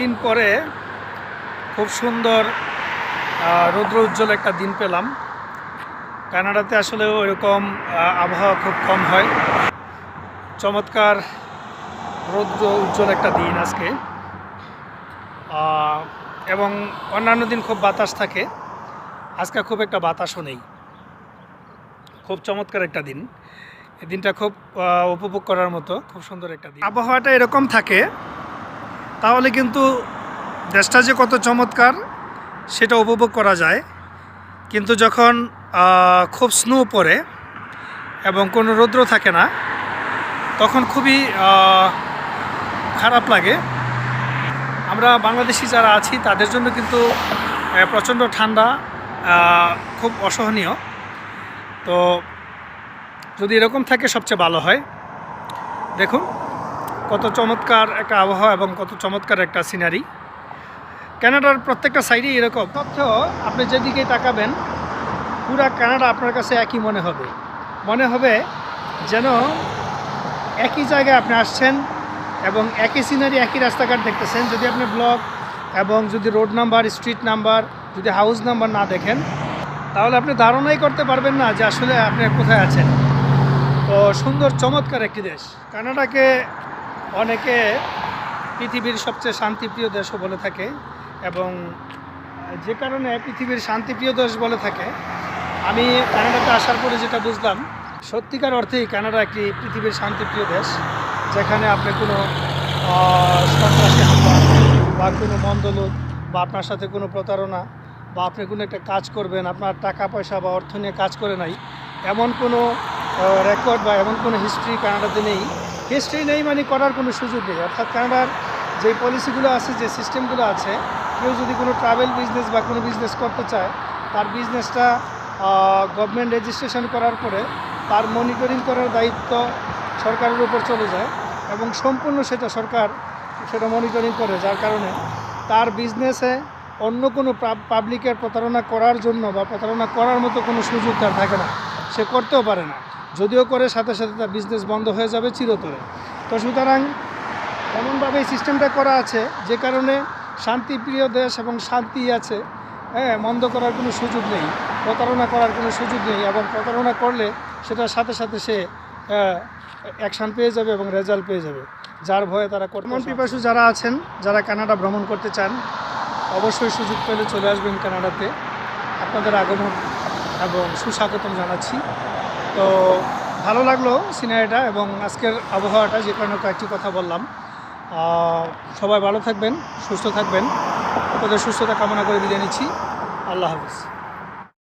দিন পরে খুব সুন্দর রৌদ্র উজ্জ্বল একটা দিন পেলাম। কানাডাতে আসলে ওইরকম আবহাওয়া খুব কম হয়। চমৎকার রৌদ্র উজ্জ্বল একটা দিন আজকে। এবং অন্যান্য দিন খুব বাতাস থাকে। আজকে খুব একটা বাতাসও নেই। খুব চমৎকার একটা দিন। এই দিনটা খুব উপভোগ করার মতো খুব সুন্দর একটা দিন। আবহাওয়াটা এরকম থাকে তাহলে কিন্তু দেশটা যে কত চমৎকার, সেটা উপভোগ করা যায়। কিন্তু যখন খুব স্নো পড়ে এবং কোনো রৌদ্র থাকে না, তখন খুবই খারাপ লাগে। আমরা বাংলাদেশি যারা আছি, তাদের জন্য কিন্তু প্রচণ্ড ঠান্ডা খুব অসহনীয়। তো যদি এরকম থাকে, সবচেয়ে ভালো হয়। দেখুন। কত চমৎকার একটা আবহাওয়া এবং কত চমৎকার একটা সিনারি কানাডার প্রত্যেকটা সাইডে এরকম। তথ্য আপনি যেদিকেই তাকাবেন, পুরা কানাডা আপনার কাছে একই মনে হবে। মনে হবে যেন একই জায়গায় আপনি আসছেন এবং একই সিনারি একই রাস্তাঘাট দেখতেছেন। যদি আপনি ব্লক এবং যদি রোড নাম্বার স্ট্রিট নাম্বার যদি হাউস নাম্বার না দেখেন, তাহলে আপনি ধারণাই করতে পারবেন না যে আসলে আপনি কোথায় আছেন। তো সুন্দর, চমৎকার একটি দেশ। কানাডাকে অনেকে পৃথিবীর সবচেয়ে শান্তিপ্রিয় দেশও বলে থাকে এবং যে কারণে পৃথিবীর শান্তিপ্রিয় দেশ বলে থাকে। আমি কানাডাতে আসার পরে যেটা বুঝলাম, সত্যিকার অর্থেই কানাডা একটি পৃথিবীর শান্তিপ্রিয় দেশ, যেখানে আপনি কোনো সন্ত্রাসী হামলা বা কোনো মন্দলোক বা আপনার সাথে কোনো প্রতারণা বা আপনি কোনো একটা কাজ করবেন, আপনার টাকা, পয়সা বা অর্থ নিয়ে কাজ করে নাই, এমন কোনো রেকর্ড বা এমন কোনো হিস্ট্রি কানাডাতে নেই হিস্ট্রি নেই মানে করার কোনো সুযোগ নেই। অর্থাৎ কানাডার যে পলিসিগুলো আছে, যে সিস্টেমগুলো আছে, কেউ যদি কোনো ট্রাভেল বিজনেস বা কোনো বিজনেস করতে চায়, তার বিজনেসটা গভর্নমেন্ট রেজিস্ট্রেশন করার পরে তার মনিটরিং করার দায়িত্ব সরকারের উপর চলে যায় এবং সম্পূর্ণ সেটা সরকার সেটা মনিটরিং করে। যার কারণে তার বিজনেসে অন্য কোনো পাবলিকের প্রতারণা করার জন্য বা প্রতারণা করার মতো কোনো সুযোগ তার থাকে না। সে করতেও পারে না। যদিও করে সাথে সাথে তার বিজনেস বন্ধ হয়ে যাবে চিরতরে। তো সুতরাং এমনভাবে এই সিস্টেমটা করা আছে যে কারণে শান্তিপ্রিয় দেশ এবং শান্তি আছে হ্যাঁ মন্দ করার কোনো সুযোগ নেই প্রতারণা করার কোনো সুযোগ নেই এবং প্রতারণা করলে সেটার সাথে সাথে সে অ্যাকশান পেয়ে যাবে এবং রেজাল্ট পেয়ে যাবে যার ভয়ে তারা কর্মন পিপাসু যারা আছেন যারা কানাডা ভ্রমণ করতে চান অবশ্যই সুযোগ পেলে চলে আসবেন কানাডাতে। আপনাদের আগমন এবং সুস্বাগতম জানাচ্ছি। তো ভালো লাগল সিনারিটা এবং আজকের আবহাওয়াটা যে কারণে কয়েকটি কথা বললাম। সবাই ভালো থাকবেন, সুস্থ থাকবেন। আপনাদের সুস্থতা কামনা করে বিদায় নিচ্ছি। আল্লাহ হাফিজ।